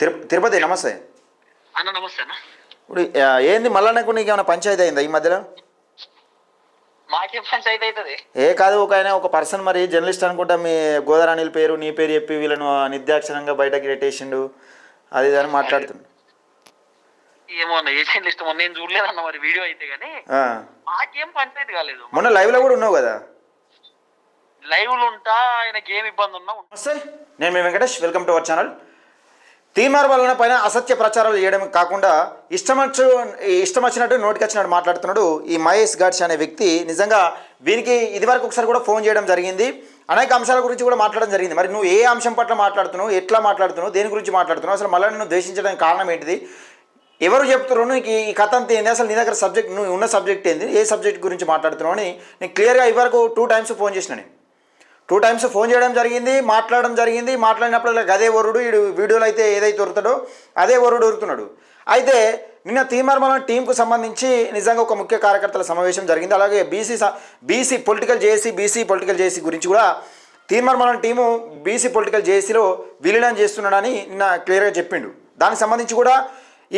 తిరు తిరుపతి నమస్తే. అన్న నమస్తే అన్న. ఇప్పుడు ఏంది మల్లన్నకు నీకు ఏమైనా పంచాయతీ అయిందా ఈ మధ్యలో? మాకేం పంచాయతీ అవుతుంది ఏ కాదు ఒక ఆయన ఒక పర్సన్ మరి జర్నలిస్ట్ అనుకుంటా మీ గోదారాణిల పేరు నీ పేరు చెప్పి వీళ్ళను నిర్దాక్షిణంగా బయటకి పెట్టేసిండు అది ఇది అని ఏమో లిస్ట్ మొన్న మొన్న లైవ్లో కూడా ఉన్నావు కదా? లైవ్లో ఉంటా ఆయనకి ఏం ఇబ్బంది ఉన్నా. నేను మీ Venkatesh welcome to our channel. Teenmaar వలన పైన అసత్య ప్రచారాలు చేయడం కాకుండా ఇష్టమచ్చు ఇష్టం వచ్చినట్టు నోటికి వచ్చినట్టు మాట్లాడుతున్నాడు ఈ మహేష్ గాడ్స్ అనే వ్యక్తి. నిజంగా వీనికి ఇదివరకు ఒకసారి కూడా ఫోన్ చేయడం జరిగింది. అనేక అంశాల గురించి కూడా మాట్లాడడం జరిగింది. మరి నువ్వు ఏ అంశం పట్ల మాట్లాడుతున్నావు ఎట్లా మాట్లాడుతున్నావు దేని గురించి మాట్లాడుతున్నావు అసలు మళ్ళీ నువ్వు ద్వేషించడానికి కారణం ఏంటిది? ఎవరు చెప్తున్నారు నీకు ఈ కథ అంత ఏంది? అసలు నీ దగ్గర సబ్జెక్ట్ నువ్వు ఉన్న సబ్జెక్ట్ ఏంది? ఏ సబ్జెక్ట్ గురించి మాట్లాడుతున్నావు అని నేను క్లియర్గా ఇవరకు టూ టైమ్స్ ఫోన్ చేసినాను. నేను టూ టైమ్స్ ఫోన్ చేయడం జరిగింది మాట్లాడడం జరిగింది మాట్లాడినప్పుడు అదే వరుడు వీడు వీడియోలో అయితే ఏదైతే ఉరుతాడో అదే వరుడు ఉరుతున్నాడు అయితే నిన్న తీమర్మలం టీంకు సంబంధించి నిజంగా ఒక ముఖ్య కార్యకర్తల సమావేశం జరిగింది. అలాగే BC BC political JAC BC political JC గురించి కూడా తీర్మానం టీము బీసీ పొలిటికల్ జేసీలో విలీనం చేస్తున్నాడని నిన్న క్లియర్గా చెప్పిండు. దానికి సంబంధించి కూడా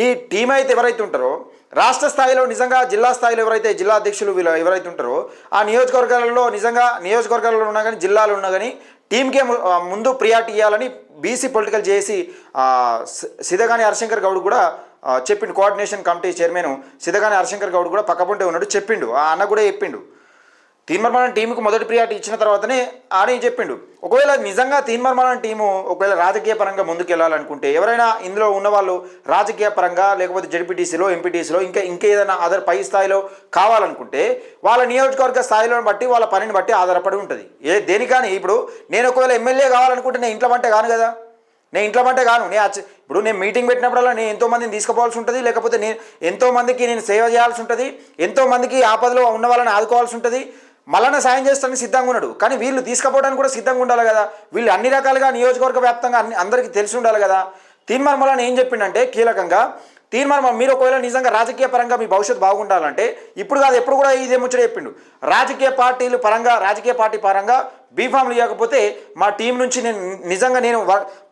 ఈ టీం అయితే ఎవరైతే ఉంటారో రాష్ట్ర స్థాయిలో నిజంగా జిల్లా స్థాయిలో ఎవరైతే జిల్లా అధ్యక్షులు వీళ్ళు ఎవరైతే ఉంటారో ఆ నియోజకవర్గాలలో నిజంగా నియోజకవర్గాలలో ఉన్నా కానీ జిల్లాలో ఉన్నా కానీ టీంకే ముందు ప్రియారిటీ ఇవ్వాలని బీసీ పొలిటికల్ చేసి సిద్ధగాని హరిశంకర్ గౌడ్ కూడా చెప్పిండు. Coordination committee chairman Siddhagani Harishankar Goud కూడా పక్కపుంటే ఉన్నాడు చెప్పిండు. ఆ అన్న కూడా చెప్పిండు. తీన్మర్మానం టీంకు మొదటి ప్రియారిటీ ఇచ్చిన తర్వాతనే ఆడే చెప్పిండు. ఒకవేళ నిజంగా తీన్మర్మానం టీము ఒకవేళ రాజకీయ పరంగా ముందుకు వెళ్ళాలనుకుంటే ఎవరైనా ఇందులో ఉన్నవాళ్ళు రాజకీయ పరంగా లేకపోతే జడ్పీటీసీలో ఎంపీటీసీలో ఇంకా ఇంకేదైనా అదర్ పై స్థాయిలో కావాలనుకుంటే వాళ్ళ నియోజకవర్గ స్థాయిలో బట్టి వాళ్ళ పనిని బట్టి ఆధారపడి ఉంటుంది. ఏ దేనికని ఇప్పుడు నేను ఒకవేళ ఎమ్మెల్యే కావాలనుకుంటే నేను ఇంట్లో అంటే కాను కదా. నేను ఇంట్లో అంటే కాను. నేను ఇప్పుడు నేను మీటింగ్ పెట్టినప్పుడల్లా నేను ఎంతో మందిని తీసుకుపోవాల్సి ఉంటుంది లేకపోతే నేను ఎంతో మందికి నేను సేవ చేయాల్సి ఉంటుంది ఎంతో మందికి ఆపదలో ఉన్న వాళ్ళని ఆదుకోవాల్సి ఉంటుంది. మళ్ళన సాయం చేస్తానికి సిద్ధంగా ఉన్నాడు. కానీ వీళ్ళు తీసుకుపోవడానికి కూడా సిద్ధంగా ఉండాలి కదా. వీళ్ళు అన్ని రకాలుగా నియోజకవర్గ వ్యాప్తంగా అన్ని అందరికీ తెలిసి ఉండాలి కదా. తీర్మానం ఏం చెప్పిండంటే కీలకంగా తీర్మానం మీరు ఒకవేళ నిజంగా రాజకీయ పరంగా మీ భవిష్యత్తు బాగుండాలంటే ఇప్పుడు కాదు ఎప్పుడు కూడా ఇదే ముచ్చట చెప్పిండు. రాజకీయ పార్టీలు పరంగా రాజకీయ పార్టీ పరంగా బీఫామ్లు ఇవ్వకపోతే మా టీం నుంచి నేను నిజంగా నేను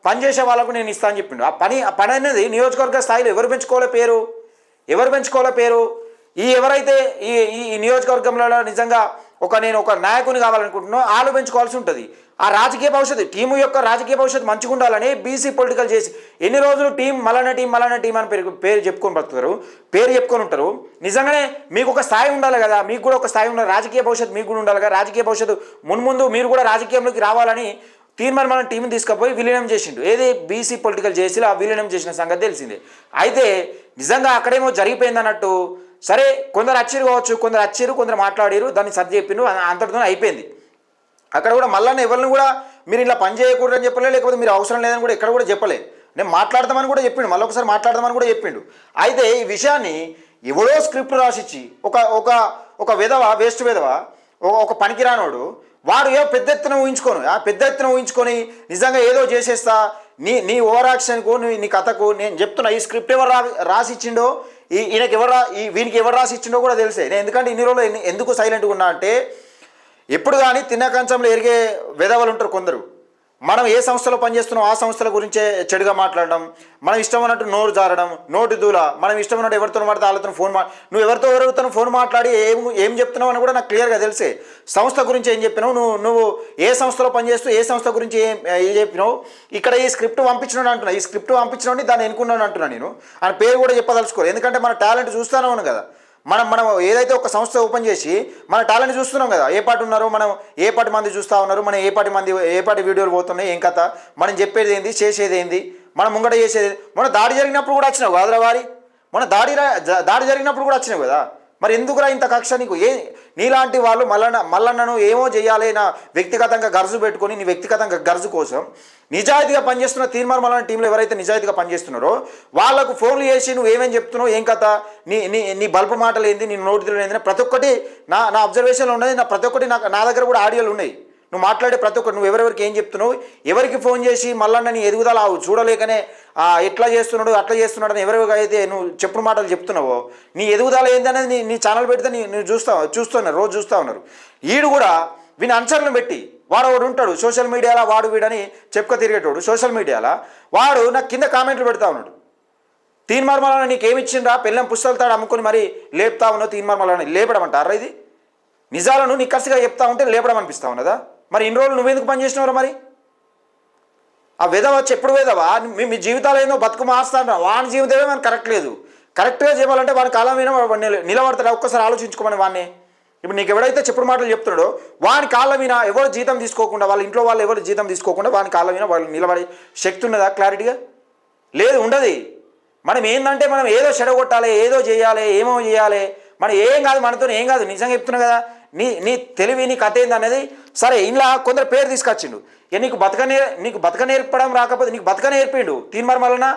పనిచేసే వాళ్ళకు నేను ఇస్తా అని చెప్పిండు. ఆ పని ఆ పని అనేది నియోజకవర్గ స్థాయిలో ఎవరు పెంచుకోలే పేరు? ఎవరు పెంచుకోలే పేరు? ఈ ఎవరైతే ఈ ఈ నియోజకవర్గంలో నిజంగా ఒక నేను ఒక నాయకుని కావాలనుకుంటున్నాను ఆలోపించుకోవాల్సి పెంచుకోవాల్సి ఉంటుంది. ఆ రాజకీయ భవిష్యత్తు టీము యొక్క రాజకీయ భవిష్యత్తు మంచిగా ఉండాలని బీసీ పొలిటికల్ చేసి ఎన్ని రోజులు టీం మలన టీం మలన టీం అని పేరు పేరు చెప్పుకొని బతుకుతారు పేరు చెప్పుకొని ఉంటారు. నిజంగానే మీకు ఒక స్థాయి ఉండాలి కదా మీకు కూడా ఒక స్థాయి ఉండాలి రాజకీయ భవిష్యత్తు మీకు కూడా ఉండాలి కదా రాజకీయ భవిష్యత్తు మున్ముందు మీరు కూడా రాజకీయంలోకి రావాలని తీర్మానం మనం టీంని తీసుకుపోయి విలీనం చేసిండు. ఏది? బీసీ పొలిటికల్ చేసి ఆ విలీనం చేసిన సంగతి తెలిసిందే. అయితే నిజంగా అక్కడేమో జరిగిపోయింది అన్నట్టు సరే కొందరు వచ్చిరు కావచ్చు కొందరు అచ్చారు కొందరు మాట్లాడారు దాన్ని సర్ది చెప్పిండు అంతటితో అయిపోయింది. అక్కడ కూడా మళ్ళీ ఎవరిని కూడా మీరు ఇలా పని చేయకూడదని చెప్పలే లేకపోతే మీరు అవసరం లేదని కూడా ఎక్కడ కూడా చెప్పలే. నేను మాట్లాడదామని కూడా చెప్పిండు మళ్ళీ ఒకసారి మాట్లాడదామని కూడా చెప్పిండు. అయితే ఈ విషయాన్ని ఎవడో స్క్రిప్ట్ రాసిచ్చి ఒక ఒక ఒక విధవ వేస్ట్ విధవ ఒక- పనికిరానోడు వాడు ఏ పెద్ద ఎత్తున ఊహించుకోను. ఆ పెద్ద ఎత్తున ఊహించుకొని నిజంగా ఏదో చేసేస్తా నీ నీ ఓవర్ యాక్షన్కు నీ నీ కథకు నేను చెప్తున్నా ఈ స్క్రిప్ట్ ఎవరు రా రాసిచ్చిండో ఈ ఈయనకి ఎవరు రా ఈ వీనికి ఎవరు రాసి ఇచ్చిండో కూడా తెలిసే. నేను ఎందుకంటే ఇన్ని రోజులు ఎందుకు సైలెంట్గా ఉన్నా అంటే ఎప్పుడు కానీ తిన్న కంచంలో ఎరిగే వెదవలు ఉంటారు కొందరు. మనం ఏ సంస్థలో పనిచేస్తున్నాం ఆ సంస్థల గురించే చెడుగా మాట్లాడడం మనం ఇష్టం ఉన్నట్టు నోరు జారడం నోటి దూల మనం ఇష్టం ఉన్నట్టు ఎవరితో పడితే వాళ్ళతో ఫోన్ మా నువ్వు ఎవరితో ఎవరితో ఫోన్ మాట్లాడి ఏం ఏం చెప్తున్నావు అని కూడా నాకు క్లియర్గా తెలిసే. సంస్థ గురించి ఏం చెప్పినావు? నువ్వు నువ్వు ఏ సంస్థలో పనిచేస్తూ ఏ సంస్థ గురించి ఏం ఏం చెప్పినావు? ఇక్కడ ఈ స్క్రిప్ట్ పంపించినాడు అంటున్నా. ఈ స్క్రిప్ట్ పంపించినోడిని దాన్ని ఎన్నుకున్నాను అంటున్నాను నేను. ఆయన పేరు కూడా చెప్పదలుచుకోరు ఎందుకంటే మన టాలెంట్ చూస్తానే ఉన్నాను కదా. మనం మనం ఏదైతే ఒక సంస్థ ఓపెన్ చేసి మన టాలెంట్ చూస్తున్నాం కదా ఏ పాటి ఉన్నారో మనం ఏ పాటి మంది చూస్తూ ఉన్నారు మనం ఏ పాటి మంది ఏ పాటి వీడియోలు పోతున్నాయి ఏం కథ మనం చెప్పేది ఏంది చేసేది ఏంది మనం ముంగట చేసేది మన దాడి జరిగినప్పుడు కూడా వచ్చినావు కాదురా వారి మన దాడి రా- దాడి జరిగినప్పుడు కూడా వచ్చినావు కదా? మరి ఎందుకురా ఇంత కక్ష నీకు? ఏ నీలాంటి వాళ్ళు మల్లన్న మల్లన్నను ఏమో చేయాలి నా వ్యక్తిగతంగా గర్జు పెట్టుకొని నీ వ్యక్తిగతంగా గర్జు కోసం నిజాయితీగా పనిచేస్తున్న తీర్మానం మల్లన్న టీంలో ఎవరైతే నిజాయితీగా పనిచేస్తున్నారో వాళ్ళకు ఫోన్లు చేసి నువ్వు ఏమేం చెప్తున్నావు ఏం కథ నీ నీ నీ బల్బు మాటలు ఏంది నీ నోటిలో ఏంది ప్రతి ఒక్కటి నా నా అబ్జర్వేషన్లో ఉన్నది నా ప్రతి ఒక్కటి నా నా దగ్గర కూడా ఆడియోలు ఉన్నాయి. నువ్వు మాట్లాడే ప్రతి ఒక్కరు నువ్వు ఎవరెవరికి ఏం చెప్తున్నావు? ఎవరికి ఫోన్ చేసి మళ్ళా నీ ఎదుగుదల ఆవు చూడలేకనే ఎట్లా చేస్తున్నాడు అట్లా చేస్తున్నాడు అని ఎవరెవరికి అయితే నువ్వు చెప్పుడు మాటలు చెప్తున్నావో నీ ఎదుగుదల ఏందనేది నీ నీ ఛానల్ పెడితే నీ నువ్వు చూస్తావు చూస్తున్నారు రోజు చూస్తూ ఉన్నారు. ఈడు కూడా వీని అంచర్లను పెట్టి వాడు ఒకడు ఉంటాడు సోషల్ మీడియాలో వాడు వీడని చెప్పుక తిరిగేటోడు సోషల్ మీడియాలో వాడు నాకు కింద కామెంట్లు పెడతా ఉన్నాడు. తీన్మార్మల నీకు ఏమి ఇచ్చిండ్రా? పిల్లం పుస్తకాలు తాడు అమ్ముకొని మరి లేపుతా ఉన్నావు తీన్మార్మలని లేపడం అంటారా ఇది? నిజాలను నిక్కసిగా చెప్తా ఉంటే లేపడం అనిపిస్తా ఉన్నదా? మరి ఇన్ని రోజులు నువ్వెందుకు పనిచేసినవరా మరి? ఆ విధవ ఎప్పుడు విధవ మీ మీ జీవితాలు ఏందో బతుకు మాస్తాడు వాని జీవితమే మనకు కరెక్ట్ లేదు. కరెక్ట్గా చెప్పాలంటే వాడి కాలం మీద నిలబడతాడు? ఒక్కసారి ఆలోచించుకోమని వాడిని ఇప్పుడు నీకు ఎవడైతే చెప్పుడు మాటలు చెప్తున్నాడో వాని కాళ్ళ మీద ఎవరు జీతం తీసుకోకుండా వాళ్ళ ఇంట్లో వాళ్ళు ఎవరు జీతం తీసుకోకుండా వాని కాళ్ళ మీద వాళ్ళు నిలబడే శక్తి ఉన్నదా క్లారిటీగా? లేదు ఉండదు. మనం ఏంటంటే మనం ఏదో చెడగొట్టాలి ఏదో చేయాలి ఏమో చేయాలి. మనం ఏం కాదు మనతో ఏం కాదు. నిజంగా చెప్తున్నా కదా నీ నీ తెలివి నీ కథ అనేది సరే ఇంట్లో కొందరు పేరు తీసుకొచ్చిండు. ఇక నీకు బతక నే నీకు బతక నేర్పడం రాకపోతే నీకు బతక నేర్పిండు తీన్మార్ వలన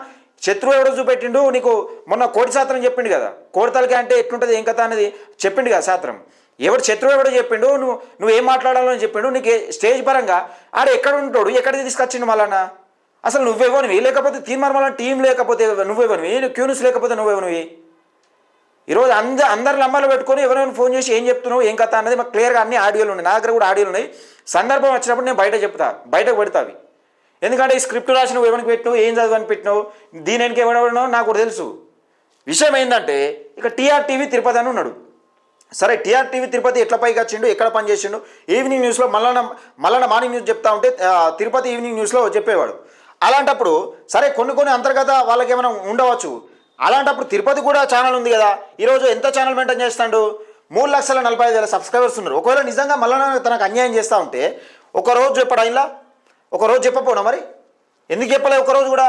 శత్రువు ఎవడో చూపెట్టిండు నీకు మొన్న కోటి శాతం చెప్పిండు కదా. కోరితలకి అంటే ఎట్లుంటుంది ఏం కథ అనేది చెప్పిండు కదా శాస్త్రం. ఎవడు శత్రువు ఎవడో చెప్పిండు నువ్వు నువ్వు ఏం మాట్లాడాలో అని చెప్పిండు నీకు స్టేజ్ పరంగా ఆడ ఎక్కడ ఉంటాడు ఎక్కడికి తీసుకొచ్చిండు మళ్ళా అసలు నువ్వేవనివి? లేకపోతే తీర్మానం టీం లేకపోతే నువ్వేవనివి? క్యూనిస్ లేకపోతే నువ్వేవనివి? ఈరోజు అంద అందరి నంబర్లు పెట్టుకొని ఎవరైనా ఫోన్ చేసి ఏం చెప్తున్నావు ఏం కథ అన్నది మాకు క్లియర్గా అన్ని ఆడియోలు ఉన్నాయి. నా దగ్గర కూడా ఆడియోలు ఉన్నాయి. సందర్భం వచ్చినప్పుడు నేను బయట చెప్తా బయటకు పెడతా అవి. ఎందుకంటే ఈ స్క్రిప్ట్ రాసి నువ్వు ఎవరికి పెట్టినావు ఏం చదవని పెట్టినావు దీని వెనక ఎవడెవడనో నాకు కూడా తెలుసు. విషయం ఏంటంటే ఇక టీఆర్ టీవీ తిరుపతి అని ఉన్నాడు. సరే టీఆర్ టీవీ తిరుపతి ఎట్లా పైకి వచ్చిండు ఎక్కడ పనిచేసిండు ఈవినింగ్ న్యూస్లో మల్లన్న మల్లన్న మార్నింగ్ న్యూస్ చెప్తా ఉంటే తిరుపతి ఈవినింగ్ న్యూస్లో చెప్పేవాడు. అలాంటప్పుడు సరే కొన్ని కొన్ని అంతర్గత వాళ్ళకి ఏమైనా ఉండవచ్చు. అలాంటప్పుడు తిరుపతి కూడా ఛానల్ ఉంది కదా. ఈరోజు ఎంత ఛానల్ మెయింటైన్ చేస్తాడు? మూడు లక్షల నలభై ఐదు వేల సబ్స్క్రైబర్స్ ఉన్నారు. ఒకవేళ నిజంగా మల్లన్న తనకు అన్యాయం చేస్తూ ఉంటే ఒక రోజు చెప్పడా ఇలా ఒక రోజు చెప్పపోనా మరి? ఎందుకు చెప్పలే ఒక రోజు కూడా?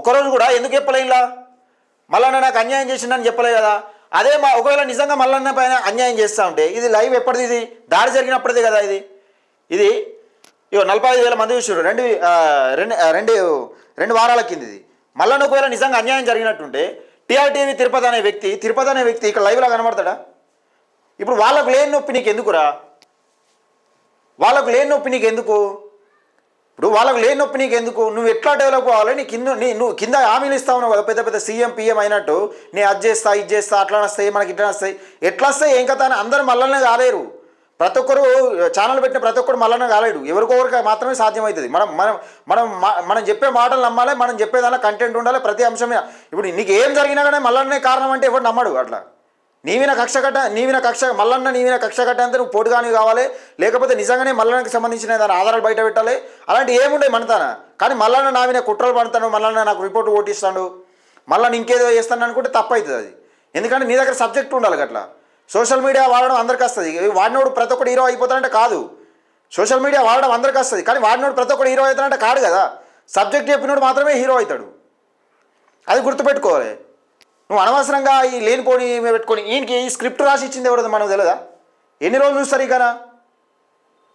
ఒకరోజు కూడా ఎందుకు చెప్పలే ఇలా మల్లన్న నాకు అన్యాయం చేసిండని చెప్పలే కదా. అదే మా ఒకవేళ నిజంగా మల్లన్న పైన అన్యాయం చేస్తూ ఉంటే ఇది లైవ్ ఎప్పటిది ఇది? దాడి జరిగినప్పటిదే కదా ఇది. ఇది ఇగో నలభై ఐదు వేల మంది చూసారు రెండు రెండు రెండు రెండు వారాల కింద ఇది మళ్ళీ ఒకవేళ నిజంగా అన్యాయం జరిగినట్టుంటే టీఆర్టీవీ తిరుపతి అనే వ్యక్తి తిరుపతి అనే వ్యక్తి ఇక్కడ లైవ్లో కనబడతాడా? ఇప్పుడు వాళ్ళకు లేని నొప్పి నీకు ఎందుకురా వాళ్ళకు లేని నొప్పి నీకు ఎందుకు ఇప్పుడు వాళ్ళకి లేని నొప్పి నీకు ఎందుకు నువ్వు ఎట్లా డెవలప్ అవ్వాలి? నీ కింద నీ నువ్వు కింద హామీలు ఇస్తా ఉన్నావు కదా పెద్ద పెద్ద సీఎం పిఎం అయినట్టు. నేను అది చేస్తా ఇది చేస్తా అట్లా వస్తాయి మనకి ఇట్లా వస్తాయి. ఎట్లా వస్తాయి ఏం కథ అని అందరూ మల్లనే కాలేరు ప్రతి ఒక్కరు ఛానల్ పెట్టిన ప్రతి ఒక్కరు మళ్ళీ కాలేడు. ఎవరికొకరికి మాత్రమే సాధ్యమవుతుంది. మనం మనం మనం మనం చెప్పే మాటలు నమ్మాలి మనం చెప్పేదానిలో కంటెంట్ ఉండాలి ప్రతి అంశం ఇప్పుడు నీకు ఏం జరిగినా కానీ మల్లన్నే కారణం అంటే ఎవరు నమ్మడు అట్లా. నీవిన కక్ష కట్ట నీవిన కక్ష మల్లన్న నీవిన కక్ష కట్ట అంతా నువ్వు పోటుగాని కావాలి. లేకపోతే నిజంగానే మల్లన్నకి సంబంధించిన దాని ఆధారాలు బయట పెట్టాలి. అలాంటి ఏముండే మనతాన కానీ మల్లన్న నావిన కుట్రలు పడతాడు మల్లన్న నాకు రిపోర్ట్ ఓటిస్తాడు మళ్ళీ ఇంకేదో చేస్తాను అనుకుంటే తప్పవుతుంది అది. ఎందుకంటే నీ దగ్గర సబ్జెక్ట్ ఉండాలి అట్లా సోషల్ మీడియా వాడడం అందరికి వస్తుంది. వాడినోడు ప్రతి ఒక్కడు హీరో అయిపోతాడంటే కాదు. సోషల్ మీడియా వాడడం అందరికి వస్తుంది. కానీ వాడినోడు ప్రతి ఒక్కడు హీరో అవుతాడంటే కాదు కదా. సబ్జెక్ట్ చెప్పినోడు మాత్రమే హీరో అవుతాడు. అది గుర్తుపెట్టుకోవాలి. నువ్వు అనవసరంగా ఈ లేనిపోని పెట్టుకొని ఈయనకి ఈ స్క్రిప్ట్ రాసి ఇచ్చింది ఎవరో మనకు తెలియదా ఎన్ని రోజులు చూస్తారు ఇకనా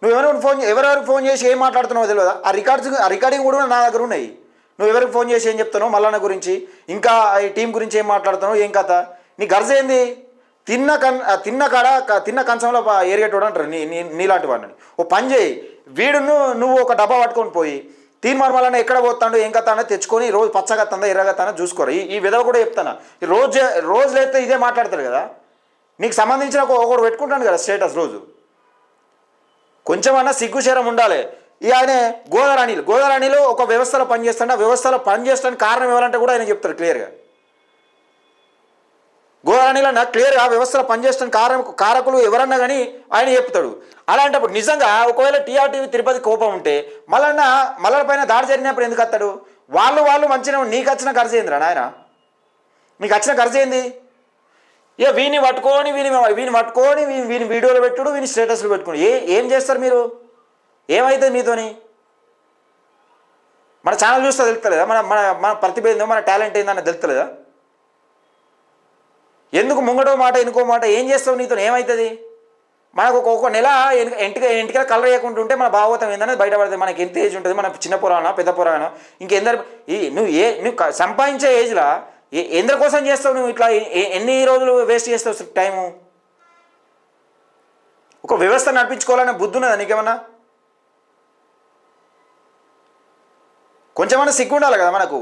నువ్వు ఎవరెవరికి ఫోన్ ఎవరెవరికి ఫోన్ చేసి ఏం మాట్లాడుతున్నావో తెలియదా ఆ రికార్డ్స్ ఆ రికార్డింగ్ కూడా నా దగ్గర ఉన్నాయి. నువ్వు ఎవరికి ఫోన్ చేసి ఏం చెప్తానో మల్లన్న గురించి ఇంకా ఈ టీం గురించి ఏం మాట్లాడుతున్నావు? ఏం కథ? నీ గర్జ ఏంది? తిన్న కన్ తిన్న కాడ క- తిన్న కంచంలో ప- ఏరిగేటోడు అంటారు నీ నీ నీలాంటి వాడిని. ఓ పని చేయి. వీడును నువ్వు ఒక డబ్బా పట్టుకొని పోయి తీర్మార్ ఎక్కడ పోతాడు ఏం కథ తెచ్చుకొని రోజు పచ్చగత్తందా ఎర్రగత్తందా చూసుకోరు. ఈ ఈ విధవ కూడా చెప్తాను? రోజు రోజు లేస్తే ఇదే మాట్లాడతారు కదా? నీకు సంబంధించిన ఒక ఒకడు పెట్టుకుంటాను కదా స్టేటస్ రోజు. కొంచెమన్నా సిగ్గుశరం ఉండాలి. ఇక ఆయన గోదారాణిలు గోదారాణిలో ఒక వ్యవస్థలో పనిచేస్తాడు. ఆ వ్యవస్థలో పనిచేస్తానికి కారణం ఇవ్వాలంటే కూడా ఆయన చెప్తారు క్లియర్గా. గోదారాణిలో నాకు క్లియర్గా వ్యవస్థలో పనిచేస్తున్న కారకు కారకులు ఎవరన్నా కానీ ఆయన చెప్తాడు. అలాంటప్పుడు నిజంగా ఒకవేళ టీఆర్టీవీ తిరుపతి కోపం ఉంటే మళ్ళన్న మల్లల పైన దాడి జరిగినప్పుడు ఎందుకు వస్తాడు వాళ్ళు వాళ్ళు మంచిగా నీకు వచ్చిన ఖర్చు ఏందిరా నాయన? నీకు వచ్చిన ఖర్చు ఏంది? ఇక వీని పట్టుకొని వీని వీని పట్టుకొని వీని వీని వీడియోలు పెట్టుడు వీని స్టేటస్లు పెట్టుకుని ఏ ఏం చేస్తారు మీరు? ఏమవుతుంది మీతోని? మన ఛానల్ చూస్తే తెలుస్తలేదా? మన మన మన ప్రతిభ ఏందో మన టాలెంట్ ఏందని తెలుస్తలేదా? ఎందుకు ముంగడో మాట ఎనుకో మాట ఏం చేస్తావు నీతో? ఏమవుతుంది మనకు ఒక్కొక్క నెల ఎన్- ఎంటిక ఎంటికల కలర్ వేయకుండా ఉంటే మన భాగవతం ఏందనేది బయటపడుతుంది మనకి ఎంత ఏజ్ ఉంటుంది? మన చిన్న పురాణ పెద్ద పురాణ ఇంకెందరు ఈ నువ్వు ఏ నువ్వు సంపాదించే ఏజ్లో? ఏ ఎందరి కోసం చేస్తావు నువ్వు ఇట్లా? ఎన్ని రోజులు వేస్ట్ చేస్తావు టైము? ఒక వ్యవస్థ నడిపించుకోవాలనే బుద్ధి ఉన్నదా నీకేమన్నా? కొంచెమన్నా సిగ్గు ఉండాలి కదా మనకు.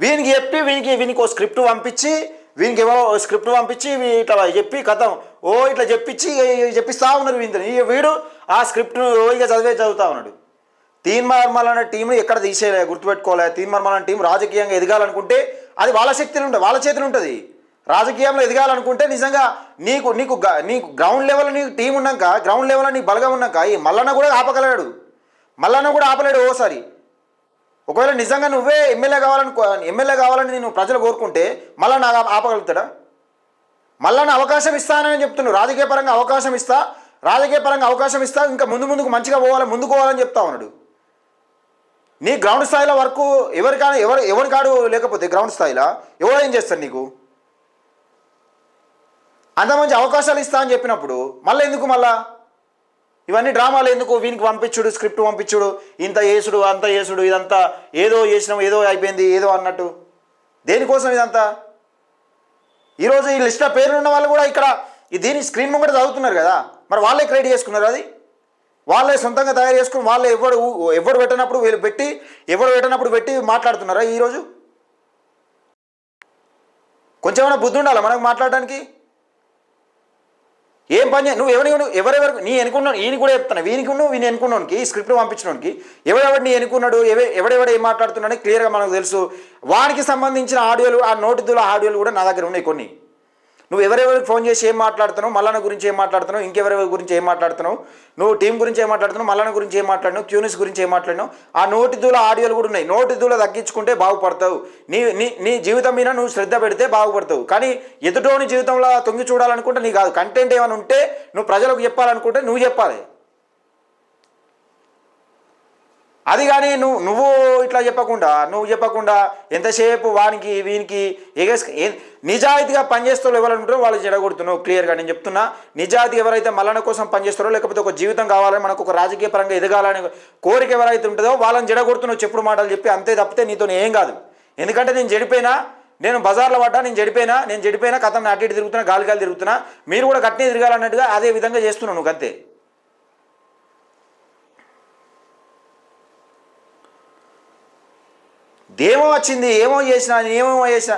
వీనికి చెప్పి వీనికి వీనికి ఒక స్క్రిప్ట్ పంపించి వీనికి ఏమో స్క్రిప్ట్ పంపించి వీ- ఇట్లా చెప్పి కథం ఓ ఇట్లా చెప్పించి చెప్పిస్తా ఉన్నారు వీంతని వీడు ఆ స్క్రిప్ట్ ఇక చదివే చదువుతా ఉన్నాడు. తీన్ మార్మల్ అనే టీంని ఎక్కడ తీసేయలే గుర్తుపెట్టుకోలే. తీన్ మార్మల్ అనే టీం రాజకీయంగా ఎదగాలనుకుంటే అది వాళ్ళ శక్తిలో ఉంటుంది వాళ్ళ చేతిలో ఉంటుంది. రాజకీయంలో ఎదగాలనుకుంటే నిజంగా నీకు నీకు గ- నీకు గ్రౌండ్ లెవెల్ నీకు టీం ఉన్నాక గ్రౌండ్ లెవెల్లో నీకు బలగా ఉన్నాక ఈ మల్లన్న కూడా ఆపగలడు. మల్లన్న కూడా ఆపలేడు ఓసారి. ఒకవేళ నిజంగా నువ్వే ఎమ్మెల్యే కావాలని ఎమ్మెల్యే కావాలని నేను ప్రజలు కోరుకుంటే మళ్ళీ నాకు ఆపగలుగుతాడా? మళ్ళా నా అవకాశం ఇస్తానని చెప్తున్నావు. రాజకీయ పరంగా అవకాశం ఇస్తా రాజకీయ పరంగా అవకాశం ఇస్తా ఇంకా ముందు ముందుకు మంచిగా పోవాలి ముందుకు పోవాలని చెప్తా ఉన్నాడు. నీ గ్రౌండ్ స్థాయిలో వరకు ఎవరికైనా ఎవరు ఎవరి కాడు లేకపోతే గ్రౌండ్ స్థాయిలో? ఎవరు ఏం చేస్తారు నీకు? అంత మంచి అవకాశాలు ఇస్తా అని చెప్పినప్పుడు మళ్ళీ ఎందుకు మళ్ళా? ఇవన్నీ డ్రామాలు ఎందుకు? వీనికి పంపించుడు స్క్రిప్ట్ పంపించుడు ఇంత వేసుడు అంత వేసుడు ఇదంతా ఏదో చేసినాం ఏదో అయిపోయింది ఏదో అన్నట్టు. దేనికోసం ఇదంతా? ఈరోజు ఈ లిస్ట్లో పేర్లు ఉన్న వాళ్ళు కూడా ఇక్కడ దీని స్క్రీన్ ముంగట చదువుతున్నారు కదా. మరి వాళ్ళే క్రియేట్ చేసుకున్నారు అది? వాళ్ళే సొంతంగా తయారు చేసుకుని వాళ్ళే ఎవడు ఎవడు పెట్టినప్పుడు వీళ్ళు పెట్టి ఎవడు పెట్టినప్పుడు పెట్టి మాట్లాడుతున్నారా ఈరోజు? కొంచెమైనా బుద్ధి ఉండాలా మనకు మాట్లాడడానికి ఏం పని చేయ నువ్వు ఎవరి ఎవరెవరు నీ ఎన్నుకున్నావు ఈయన కూడా చెప్తాను వీనికి నువ్వు వీని అనుకున్నానికి ఈ స్క్రిప్ట్ పంపించినోనికి ఎవడెవడు నీ అనుకున్నాడు ఎవ ఎవడెవడు ఏం మాట్లాడుతున్నాడని క్లియర్గా మనకు తెలుసు. వానికి సంబంధించిన ఆడియోలు ఆ నోటిదుల ఆడియోలు కూడా నా దగ్గర ఉన్నాయి కొన్ని. నువ్వు ఎవరెవరికి ఫోన్ చేసి ఏం మాట్లాడుతున్నావు మల్లన్న గురించి ఏం మాట్లాడుతున్నావు ఇంకెవరెవరి గురించి ఏం మాట్లాడుతున్నావు నువ్వు టీం గురించి ఏం మాట్లాడుతున్నావు మల్లన్న గురించి ఏం మాట్లాడినావు క్యూనిస్ గురించి ఏం మాట్లాడినావు ఆ నోటి దూల ఆడియోలు కూడా ఉన్నాయి. నోటి దూల తగ్గించుకుంటే బాగుపడతావు. నీ నీ నీ జీవితం మీద నువ్వు శ్రద్ధ పెడితే బాగుపడతావు. కానీ ఎదుటోని జీవితంలో తొంగి చూడాలనుకుంటే నీ కాదు. కంటెంట్ ఏమైనా ఉంటే నువ్వు ప్రజలకు చెప్పాలనుకుంటే నువ్వు చెప్పాలి. అది కానీ నువ్వు నువ్వు ఇట్లా చెప్పకుండా నువ్వు చెప్పకుండా ఎంతసేపు వానికి వీనికి ఎగేస్ నిజాయితీగా పనిచేస్తారో ఎవరైనా ఉంటారో వాళ్ళు చెడగొడుతున్నావు. క్లియర్గా నేను చెప్తున్నా. నిజాయితీ ఎవరైతే మలన కోసం పనిచేస్తారో లేకపోతే ఒక జీవితం కావాలని మనకు ఒక రాజకీయ పరంగా ఎదగాలని కోరిక ఎవరైతే ఉంటుందో వాళ్ళని చెడగొడుతున్నావు చెప్పుడు మాటలు చెప్పి అంతే తప్పితే నీతో ఏం కాదు. ఎందుకంటే నేను చెడిపోయినా నేను బజార్లో పడ్డా నేను చెడిపోయినా నేను చెడిపోయినా కథం అటు ఇటు తిరుగుతున్నా గాలి గాలి తిరుగుతున్నా మీరు కూడా గట్టినే తిరగాలన్నట్టుగా అదే విధంగా చేస్తున్నావు నువ్వు అంతే. దేమో వచ్చింది ఏమో చేసినా నేను ఏమేమో చేసినా.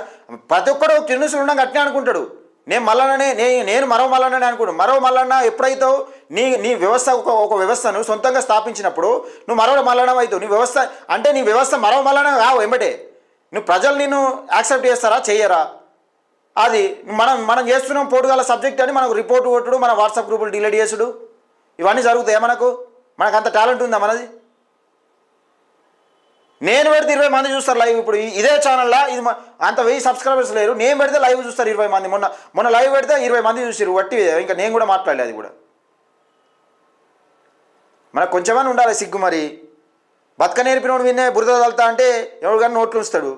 ప్రతి ఒక్కడు తిన్నుసులు ఉండగా అట్నే అనుకుంటాడు. నేను మల్లన్ననే నేను నేను మరో మల్లన్ననే అనుకుంటాను. మరో మల్లన్న ఎప్పుడైతే నీ నీ వ్యవస్థ ఒక ఒక వ్యవస్థను సొంతంగా స్థాపించినప్పుడు నువ్వు మరో మల్లనం అవుతావు నీ వ్యవస్థ అంటే నీ వ్యవస్థ మరో మల్లన కావు ఎంబటే నువ్వు ప్రజలు నిన్ను యాక్సెప్ట్ చేస్తారా చెయ్యరా? అది మనం మనం చేస్తున్నాం పోటుగల సబ్జెక్ట్ అని మనకు రిపోర్ట్ కొట్టుడు మన వాట్సాప్ గ్రూపులు డిలీట్ చేసుడు. ఇవన్నీ జరుగుతాయి మనకు? మనకు అంత టాలెంట్ ఉందా మనది? నేను పెడితే ఇరవై మంది చూస్తారు లైవ్ ఇప్పుడు. ఇదే ఛానల్లో ఇది అంత వెయ్యి సబ్స్క్రైబర్స్ లేరు. నేను పెడితే లైవ్ చూస్తారు ఇరవై మంది. మొన్న మొన్న లైవ్ పెడితే ఇరవై మంది చూసారు వట్టి ఇంకా నేను కూడా మాట్లాడలేదు అది కూడా. మనకు కొంచెమని ఉండాలి సిగ్గు మరి. బతక నేర్పినోడు విన్నే బురద తలుతా అంటే ఎవడు కానీ నోట్లు ఉంచుతాడు.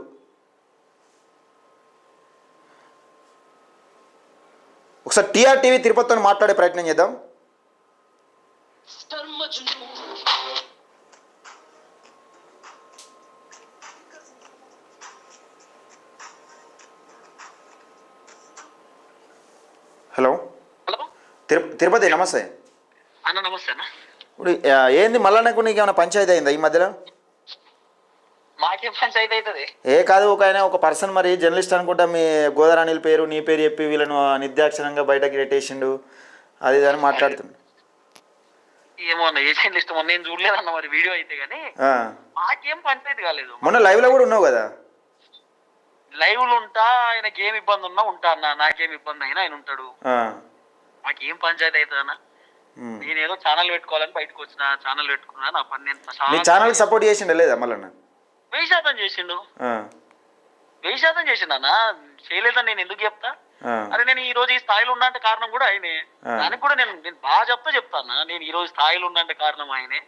ఒకసారి టీఆర్ టీవీ తిరుపతితో మాట్లాడే ప్రయత్నం చేద్దాం. హలో? హలో? తిరు తిరుపతి నమస్తే. అన్న నమస్తే అన్న. ఇప్పుడు ఏంది మళ్ళా నాకు నీకు ఏమైనా పంచాయతీ అయిందా ఈ మధ్యలో? ఏ కాదు ఒక ఆయన ఒక పర్సన్ మరి జర్నలిస్ట్ అనుకుంటా మీ గోదారాణిల పేరు నీ పేరు చెప్పి వీళ్ళను నిర్దాక్షిణంగా బయటకి పెట్టేసిండు అది ఇది అని లిస్ట్ మొన్న మొన్న లైవ్లో కూడా ఉన్నావు కదా? లైవ్లో ఉంటా ఆయనకి ఏం ఇబ్బంది ఉన్నా ఉంటా అన్న నాకేం ఇబ్బంది అయినా ఆయన ఉంటాడు. మాకేం పంచాయతీ అవుతుంది అన్న? ఉమ్. నేను ఏదో ఛానల్ పెట్టుకోవాలని బయటకు వచ్చిన ఛానల్ పెట్టుకున్నా నా పని నేను నీ ఛానల్కి సపోర్ట్ చేసిండే లేదా మళ్ళీ వెయ్యి శాతం చేసిండు. వెయ్యి శాతం చేసిండు అన్న? చేయలేదని నేను ఎందుకు చెప్తా? అరే నేను ఈ రోజు ఈ స్థాయిలో ఉన్నా అంటే కారణం కూడా ఆయనే. దానికి కూడా నేను నేను బాగా చెప్తా చెప్తాను? నేను ఈ రోజు స్థాయిలో ఉన్నా అంటే కారణం ఆయనే.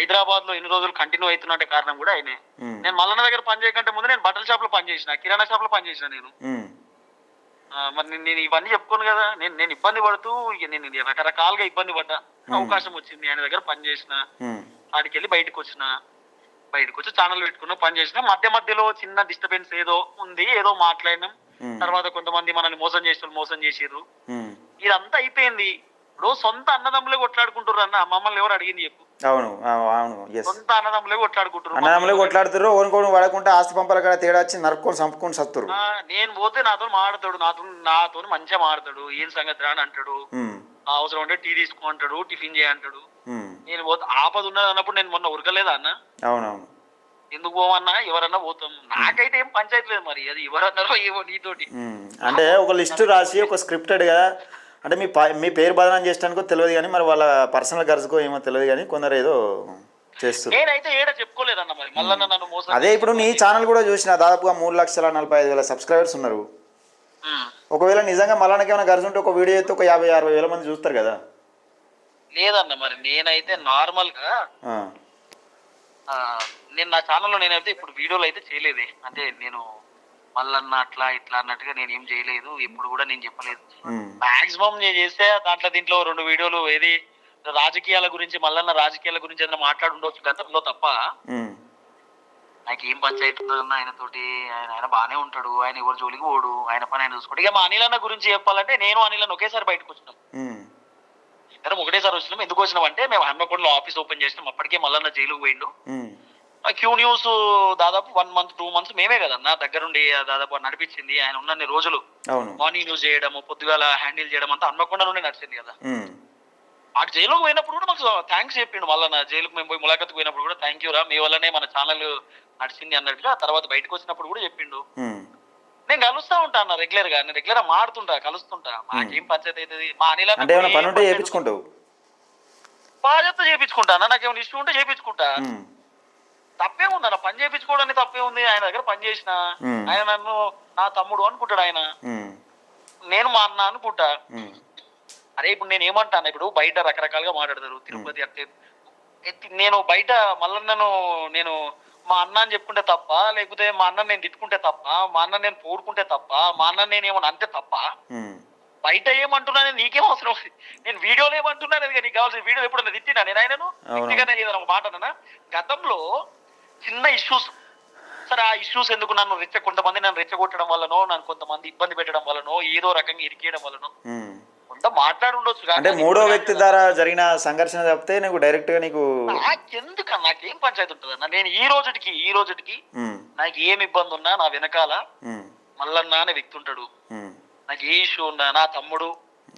హైదరాబాద్లో ఎన్ని రోజులు కంటిన్యూ అవుతున్నా అంటే కారణం కూడా ఆయనే. నేను మల్లన్న దగ్గర పని చేయకంటే ముందు నేను బట్టల షాప్లో పని చేసిన కిరాణా షాప్లో పని చేసిన నేను. మరి నేను- నేను ఇవన్నీ చెప్పుకోను కదా. నేను నేను ఇబ్బంది పడుతూ నేను రకరకాలుగా ఇబ్బంది పడ్డా. అవకాశం వచ్చింది ఆయన దగ్గర పని చేసిన. ఆడికి వెళ్ళి బయటకు వచ్చిన. బయటకు వచ్చి ఛానల్ పెట్టుకున్నా పని చేసిన. మధ్య మధ్యలో చిన్న డిస్టర్బెన్స్ ఏదో ఉంది ఏదో మాట్లాడినాం. తర్వాత కొంతమంది మనల్ని మోసం చేసిన మోసం చేసిర్రు. ఇదంతా అయిపోయింది. ఇప్పుడు సొంత అన్నదమ్ములే కొట్లాడుకుంటారు అన్న మమ్మల్ని ఎవరు అడిగింది చెప్పు. అవును అవును ఎస్ సొంత అన్నదమ్ములే కొట్లాడుకుంటారు అన్నదమ్ములే కొట్లాడుతారు ఓనుకోని వాడకుంటే ఆస్తి పంపల కాడ తేడా వచ్చి నరుక్కొని చంపుకొని సత్తురు నేను పోతే నాతో మాడతాడు నాతో నాతో మంచిగా మాడతాడు ఏం సంగతి రా అని అంటాడు అవసరం ఉంటే టీ తీసుకో అంటాడు టిఫిన్ చేయంటాడు నేను పోతే ఆపద ఉన్నది అన్నప్పుడు నేను మొన్న ఉరకలేదా అన్న? అవునవును. ఎందుకు పోవన్నా? ఎవరన్నా పోతాం. నాకైతే ఏం పంచాయతీ లేదు మరి అది ఎవరన్నారో ఏవో నీతోటి. అంటే ఒక లిస్టు రాసి ఒక స్క్రిప్టెడ్గా అంటే మీ మీ పేరు బదనాం చేయడానికో తెలియదు కానీ మరి వాళ్ళ పర్సనల్ గర్జ్కో ఏమో తెలియదు కానీ కొందరు ఏదో చేస్తారు నేనైతే ఏడ చెప్పుకోలేదన్న మరి. మళ్ళా నన్ను మోసం అదే ఇప్పుడు నీ ఛానల్ కూడా చూసిన దాదాపుగా మూడు లక్షల నలభై ఐదు వేల సబ్స్క్రైబర్స్ ఉన్నారు. ఒకవేళ నిజంగా మళ్ళానికి ఏమైనా గర్జ్ ఉంటే ఒక వీడియో అయితే ఒక యాభై అరవై వేల మంది చూస్తారు కదా. లేదన్న మరి. నేనైతే నార్మల్గా ఆ, ఆ, నేను నా ఛానల్లో నేనైతే ఇప్పుడు వీడియోలు అయితే చేయలేదే. అంటే నేను మళ్ళన్న అట్లా ఇట్లా అన్నట్టుగా నేను ఏం చేయలేదు. ఇప్పుడు కూడా నేను చెప్పలేదు. మాక్సిమం నేను చేస్తే దాంట్లో దీంట్లో రెండు వీడియోలు ఏది రాజకీయాల గురించి మళ్ళన్న రాజకీయాల గురించి ఏదైనా మాట్లాడుండొచ్చు గతంలో తప్ప నాకు ఏం పంచాయతీ ఉందన్న ఆయన తోటి ఆయన ఆయన బాగానే ఉంటాడు. ఆయన ఎవరు జోలికి పోడు. ఆయన పని ఆయన చూసుకోడు ఇక మా అనిల్ అన్న గురించి చెప్పాలంటే నేను అనిల్ అన్న ఒకేసారి బయటకు వచ్చినాం. ఒకటేసారి వచ్చినాం. ఎందుకు వచ్చినాం అంటే మేము హన్మకొండలో ఆఫీస్ ఓపెన్ చేసినాం. అప్పటికే మల్లన్న జైలుకు పోయిండు. క్యూ న్యూస్ దాదాపు వన్ మంత్ టూ మంత్స్ మేమే కదన్న. దగ్గరుండి దాదాపు నడిపించింది. ఆయన ఉన్నన్ని రోజులు మార్నింగ్ న్యూస్ చేయడం పొద్దుగాల హ్యాండిల్ చేయడం అంతా హన్మకొండ నుండి నడిచింది కదా. ఆ జైలుకు పోయినప్పుడు కూడా మాకు థ్యాంక్స్ చెప్పిండు మళ్ళీ నా జైలుకు మేము పోయి ములాఖత్ పోయినప్పుడు కూడా థ్యాంక్ యూ రా. మీ వల్లనే మన ఛానల్ నడిచింది అన్నట్టుగా తర్వాత బయటకు వచ్చినప్పుడు కూడా చెప్పిండు. నేను కలుస్తా ఉంటా అన్న రెగ్యులర్గా నేను రెగ్యులర్ మాడుతుంటా కలుస్తుంటా. మాకేం పంచాయతీ అవుతుంది? మా అనిల్ చేయించుకుంటావు చెప్తే చేయించుకుంటా నాకేమైనా ఇష్టం ఉంటే చేయించుకుంటా తప్పే ఉంది. అన్న పని చేయించుకోవడానికి తప్పే ఉంది. ఆయన దగ్గర పని చేసిన. ఆయన నన్ను నా తమ్ముడు అనుకుంటాడు ఆయన. నేను మా అన్న అనుకుంటా. అరే ఇప్పుడు నేను ఏమంటాను? ఇప్పుడు బయట రకరకాలుగా మాట్లాడతారు. తిరుపతి అంటే నేను బయట మల్లన్నను నేను మా అన్న అని చెప్పుకుంటే తప్ప లేకపోతే మా అన్న నేను తిట్టుకుంటే తప్ప మా అన్న నేను పోడుకుంటే తప్ప మా అన్న నేను ఏమన్నా అంతే తప్ప? బయట ఏమంటున్నాను నీకేం అవసరం? నేను వీడియోలో ఏమంటున్నాను అది నీకు కావాల్సిన వీడియో ఎప్పుడన్నా తిట్టినా నేను ఆయనను? ఏదైనా ఒక మాట అన్నా గతంలో చిన్న ఇష్యూస్ సరే ఆ ఇష్యూస్ ఎందుకు నన్ను రెచ్చ కొంతమంది నన్ను రెచ్చగొట్టడం వల్లనో నన్ను కొంతమంది ఇబ్బంది పెట్టడం వల్లనో ఏదో రకంగా ఇరికేయడం వల్లనో. కొంత మాట్లాడి ఉండొచ్చు కానీ అంటే మూడో వ్యక్తి ద్వారా జరిగిన సంఘర్షణ తప్పితే నీకు డైరెక్ట్గా నీకు నాకెందుకు నాకేం పంచాయతీ ఉంటుంది అన్న? నేను ఈ రోజుటికి ఈ రోజుటికి నాకు ఏం ఇబ్బంది ఉన్నా నా వెనకాల మల్లన్న అనే వ్యక్తి ఉంటాడు. నాకు ఏ ఇష్యూ ఉన్నా నా తమ్ముడు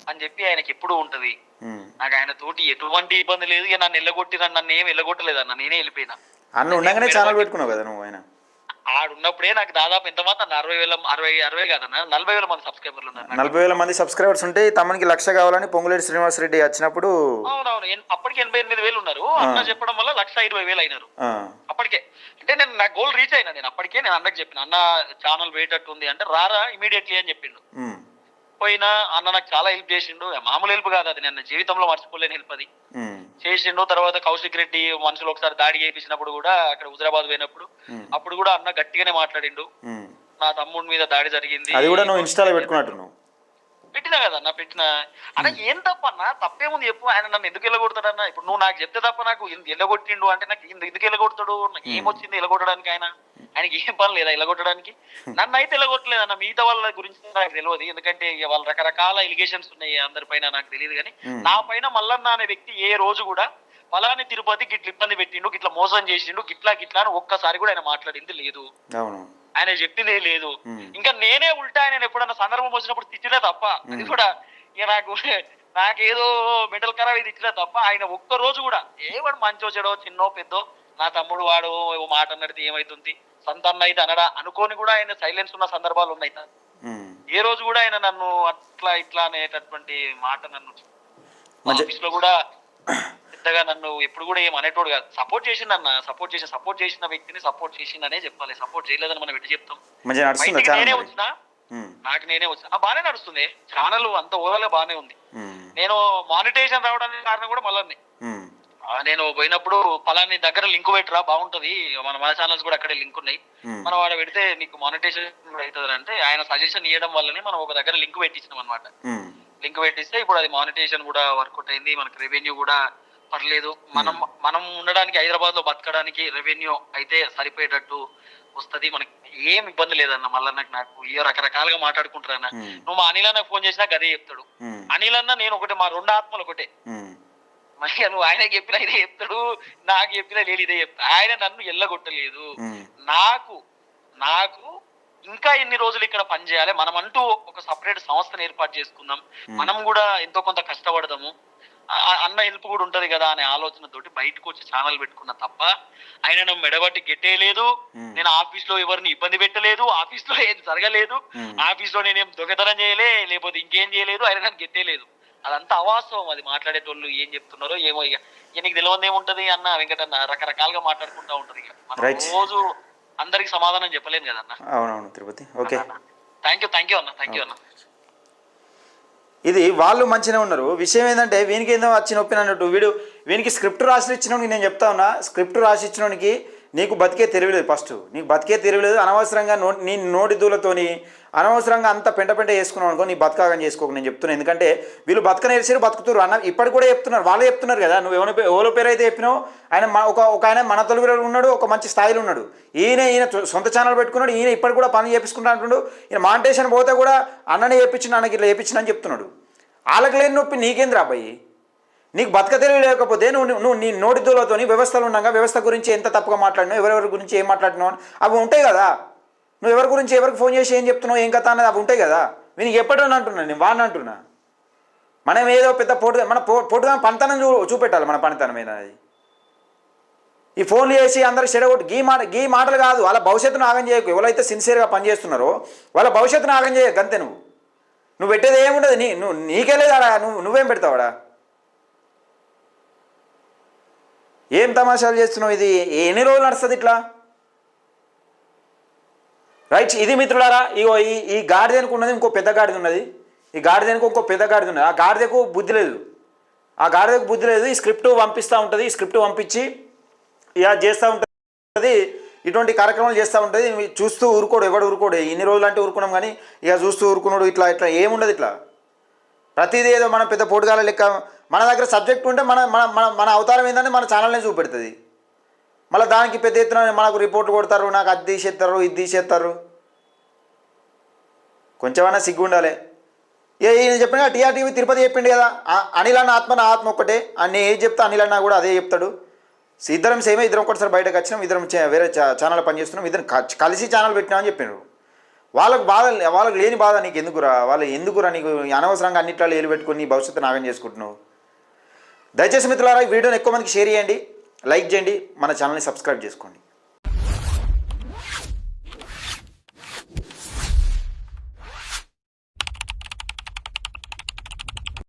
అని చెప్పి ఆయనకి ఎప్పుడు ఉంటది. నాకు ఆయన తోటి ఎటువంటి ఇబ్బంది లేదు. నన్ను ఎల్లగొట్టిన నన్ను ఏం ఎల్లగొట్టలేదు అన్న. నేనే వెళ్ళిపోయినా. అన్న ఉండగానే ఛానల్ పెట్టుకున్నావు కదా నువ్వు ఆయన? ఆడున్నప్పుడే నాకు దాదాపు ఎంత మాత్రం అరవై వేల అరవై అరవై కాదన్న నలభై వేల మంది సబ్స్క్రైబర్లు ఉన్నారు. నలభై వేల మంది సబ్స్క్రైబర్స్ ఉంటే తమకి లక్ష కావాలని పొంగులేటి శ్రీనివాస్ రెడ్డి వచ్చినప్పుడు అవునవును అప్పటికి ఎనభై ఎనిమిది వేలు ఉన్నారు. అన్న చెప్పడం వల్ల లక్ష ఇరవై వేలు అయినారు. అప్పటికే. అంటే నేను నా గోల్ రీచ్ అయినా నేను అప్పటికే నేను అన్నకి చెప్పిన అన్న ఛానల్ వేటట్టు ఉంది అంటే రారా ఇమీడియట్లీ అని చెప్పిండు. పోయినా అన్న నాకు చాలా హెల్ప్ చేసిండు. మామూలు హెల్ప్ కాదు అది నేను జీవితంలో మర్చిపోలేని హెల్ప్ అది. చేసిండు తర్వాత కౌశిక్ రెడ్డి మనుషులు ఒకసారి దాడి చేయించినప్పుడు కూడా అక్కడ హుజరాబాద్ పోయినప్పుడు అప్పుడు కూడా అన్న గట్టిగానే మాట్లాడిండు. నా తమ్ముడి మీద దాడి జరిగింది. అది కూడా నువ్వు ఇన్స్టాలో పెట్టుకున్నట్టు పెట్టినా కదా అన్న పెట్టిన. అన్న ఏం తప్ప అన్న? తప్పేముంది చెప్పు. ఆయన నన్ను ఎందుకు వెళ్ళగొడతాడన్న ఇప్పుడు నువ్వు నాకు చెప్తే తప్ప నాకు వెళ్ళగొట్టిండు అంటే నాకు ఎందు- ఎందుకు వెళ్ళగొడతాడు ఏమొచ్చింది వెళ్ళగొట్టడానికి ఆయన? ఆయనకి ఏం పని లేదా వెళ్ళగొట్టడానికి నన్ను అయితే వెళ్ళగొట్టలేదు అన్న. మిగతా వాళ్ళ గురించి నాకు తెలియదు. ఎందుకంటే వాళ్ళ రకరకాల ఎలిగేషన్స్ ఉన్నాయి అందరిపైన నాకు తెలియదు కానీ. నా పైన మల్లన్న అనే వ్యక్తి ఏ రోజు కూడా పలాని తిరుపతి గిట్ల ఇబ్బంది పెట్టిండు గిట్ల మోసం చేసిండు గిట్లా గిట్లా అని ఒక్కసారి కూడా ఆయన మాట్లాడింది లేదు. అవును. ఆయన చెప్పింది లేదు. ఇంకా నేనే ఉల్టా ఆయన ఎప్పుడన్నా సందర్భం వచ్చినప్పుడు తిట్టినా తప్ప. అది కూడా ఇక నాకు నాకేదో మెడల్ ఖరాబ్ ఇది ఇచ్చినా తప్ప. ఆయన ఒక్క రోజు కూడా ఏవాడు మంచో చెడో చిన్నో పెద్దో నా తమ్ముడు వాడు ఓ మాట అన్నది ఏమైతుంది సంతానం అయితే అనడా అనుకోని కూడా ఆయన సైలెన్స్ ఉన్న సందర్భాలు ఉన్నాయి. ఏ రోజు కూడా ఆయన నన్ను అట్లా ఇట్లా అనేటటువంటి మాట నన్ను ఆఫీస్లో కూడా పెద్దగా నన్ను ఎప్పుడు కూడా ఏం అనేటోడు కాదు. సపోర్ట్ చేసిండు అన్న సపోర్ట్ చేసి సపోర్ట్ చేసిన వ్యక్తిని సపోర్ట్ చేసిందనే చెప్పాలి. సపోర్ట్ చేయలేదని మనం ఎట్టి చెప్తాం? నేనే వచ్చినా? నాకు నేనే వచ్చిన? బాగానే నడుస్తుంది. ఛానల్ అంత ఓవరాల్ బాగానే ఉంది. నేను మానిటైజేషన్ రావడానికి కారణం కూడా మళ్ళీ నేను పోయినప్పుడు పలాని దగ్గర లింక్ పెట్టరా బాగుంటది. మన మన ఛానల్స్ కూడా అక్కడే లింక్ ఉన్నాయి. మనం వాడు పెడితే నీకు మానిటైజేషన్ అవుతుంది అంటే ఆయన సజెషన్ ఇవ్వడం వల్లనే మనం ఒక దగ్గర లింక్ పెట్టించినాం అనమాట లింక్ పెట్టిస్తే ఇప్పుడు అది మానిటైజేషన్ కూడా వర్కౌట్ అయింది. మనకి రెవెన్యూ కూడా పర్లేదు. మనం మనం ఉండడానికి హైదరాబాద్లో బతకడానికి రెవెన్యూ అయితే సరిపోయేటట్టు వస్తది. మనకి ఏం ఇబ్బంది లేదన్న మళ్ళీ నాకు. నాకు ఏ రకరకాలుగా మాట్లాడుకుంటారన్న. ఉమ్, నువ్వు మా అనిల్ అన్న ఫోన్ చేసినా అదే చెప్తాడు. ఉమ్, అనిల్ అన్న నేను ఒకటే మా రెండు ఆత్మలు ఒకటే. నువ్వు ఆయనకి చెప్పినా ఇదే చెప్తాడు నాకు చెప్పినా లేదు ఇదే చెప్తా ఆయన నన్ను ఎల్లగొట్టలేదు. నాకు నాకు ఇంకా ఎన్ని రోజులు ఇక్కడ పనిచేయాలి? మనం అంటూ ఒక సపరేట్ సంస్థను ఏర్పాటు చేసుకుందాం. మనం కూడా ఎంతో కొంత కష్టపడదాము. అన్న హెల్ప్ కూడా ఉంటది కదా అనే ఆలోచనతోటి బయటకు వచ్చి ఛానల్ పెట్టుకున్నా తప్ప ఆయన నన్ను మెడబట్టి గెట్టేయలేదు నేను ఆఫీస్లో ఎవరిని ఇబ్బంది పెట్టలేదు ఆఫీస్లో ఏం జరగలేదు. ఆఫీస్లో నేనేం దొంగతనం చేయలే లేకపోతే ఇంకేం చేయలేదు ఆయన నన్ను గెట్టేయలేదు అదంతా అవాస్తవం అది మాట్లాడేటోళ్ళు ఏం చెప్తున్నారో ఏమో ఇక. నీకు తెలియదు ఏముంటది అన్న వెంకటన్న? రకరకాలుగా మాట్లాడుకుంటా ఉంటది ఇక. మనం. రోజు అందరికి సమాధానం చెప్పలేను కదన్న. అవునవును Tirupati. Okay. Thank you thank you అన్న థ్యాంక్ యూ అన్న. ఇది వాళ్ళు మంచిగా ఉన్నారు. విషయం ఏంటంటే వీనికి ఏందో వచ్చి నొప్పినట్టు అన్నట్టు. వీడు వీనికి స్క్రిప్ట్ రాసి ఇచ్చినోడికి నేను చెప్తా ఉన్నా. స్క్రిప్ట్ రాసి ఇచ్చినోడికి నీకు బతికే తెలియలేదు ఫస్ట్ నీకు బతికే తెలియలేదు అనవసరంగా నో నీ నోటి దూలతోని అనవసరంగా అంత పెంట పెంట వేసుకున్నావు అనుకో నీ బతకాగం చేసుకోకు నేను చెప్తున్నాను ఎందుకంటే వీళ్ళు బతకనేసారు బతుకుతున్నారు అన్న ఇప్పటికి కూడా చెప్తున్నారు. వాళ్ళే చెప్తున్నారు కదా నువ్వు ఎవరి ఎవరో పేరు అయితే చెప్పినావు? ఆయన మన- ఒక ఒక ఆయన మన తెలుగులో ఉన్నాడు ఒక మంచి స్థాయిలో ఉన్నాడు. ఈయన ఈయన సొంత ఛానల్ పెట్టుకున్నాడు ఈయన ఇప్పటికి కూడా పని చేపించుకుంటా అంటున్నాడు ఈయన మాంటేషన్ పోతే కూడా అన్ననే చేపించిన అన్నకి ఇట్లా చేపించిన అని చెప్తున్నాడు. వాళ్ళకి లేని నొప్పి నీకేంద్ర అబ్బాయి? నీకు బతక తెలివి లేకపోతే నువ్వు నువ్వు నీ నోటిదూలతోని వ్యవస్థలు ఉండగా వ్యవస్థ గురించి ఎంత తప్పుగా మాట్లాడినావు ఎవరెవరి గురించి ఏం మాట్లాడినావు అవి ఉంటాయి కదా. నువ్వు ఎవరి గురించి ఎవరికి ఫోన్ చేసి ఏం చెప్తున్నావు ఏం కథ అనేది అవి ఉంటాయి కదా. నేను ఎప్పటిని అంటున్నా నేను వాడిని అంటున్నా. మనం ఏదో పెద్ద పోటు మన పో పోటుగా పనితనం చూ చూపెట్టాలి మన పనితనం అనేది ఈ ఫోన్లు చేసి అందరు చెడగొట్టు గీ మాట గీ మాటలు కాదు వాళ్ళ భవిష్యత్తును ఆగం చేయకు. ఎవరైతే సిన్సియర్గా పనిచేస్తున్నారో వాళ్ళ భవిష్యత్తును ఆగం చేయకు అంతే నువ్వు. నువ్వు పెట్టేది ఏముండదు నీ నువ్వు నీకే నువ్వు నువ్వేం పెడతావాడా ఏం తమాషాలు చేస్తున్నావు ఇది? ఎన్ని రోజులు నడుస్తుంది ఇట్లా? రైట్ ఇది మిత్రులారా ఇగో ఈ ఈ గాడిదనుకు ఉన్నది ఇంకో పెద్ద గాడిద ఉన్నది. ఈ గాడిదనుకు ఇంకో పెద్ద గాడిద ఉన్నది. ఆ గాడిదకు బుద్ధి లేదు. ఆ గాడిదకు బుద్ధి లేదు. ఈ స్క్రిప్ట్ పంపిస్తూ ఉంటుంది. ఈ స్క్రిప్ట్ పంపించి ఇలా చేస్తూ ఉంటుంది. ఇటువంటి కార్యక్రమాలు చేస్తూ ఉంటుంది. చూస్తూ ఊరుకోడు. ఎవడు ఊరుకోడు? ఇన్ని రోజులు అంటే ఊరుకున్నాం కానీ ఇక చూస్తూ ఊరుకున్నాడు. ఇట్లా ఇట్లా ఏముండదు ఇట్లా? ప్రతిదీ ఏదో మనం పెద్ద పోటుగాల లెక్క మన దగ్గర సబ్జెక్ట్ ఉంటే మన మన మన మన అవతారం ఏంటంటే మన ఛానల్నే చూపెడుతుంది. మళ్ళీ దానికి పెద్ద ఎత్తున మనకు రిపోర్ట్లు కొడతారు నాకు అది తీసేస్తారు ఇది తీసేస్తారు. కొంచెమైనా సిగ్గు ఉండాలి ఏ నేను చెప్పిన టీఆర్టీవీ తిరుపతి చెప్పిండు కదా అనిల్ అన్న ఆత్మ నా ఆత్మ ఒక్కటే. నేను ఏది చెప్తా అనిల్ అన్న కూడా అదే చెప్తాడు. ఇద్దరం సేమే ఇద్దరం ఒకటిసారి బయటకు వచ్చినాం ఇద్దరం వేరే ఛానల్ పనిచేస్తున్నాం ఇద్దరం క- కలిసి ఛానల్ పెట్టినామని చెప్పిండ్రు వాళ్ళకు బాధ వాళ్ళకి లేని బాధ నీకు ఎందుకురా? వాళ్ళు ఎందుకురా నీకు అనవసరంగా అన్నిట్లో ఏలు పెట్టుకుని భవిష్యత్తు నాగం చేసుకుంటున్నావు? దయచేసి మిత్రులారా ఈ వీడియోని ఎక్కువ మందికి షేర్ చేయండి లైక్ చేయండి మన ఛానల్ని సబ్స్క్రైబ్ చేసుకోండి.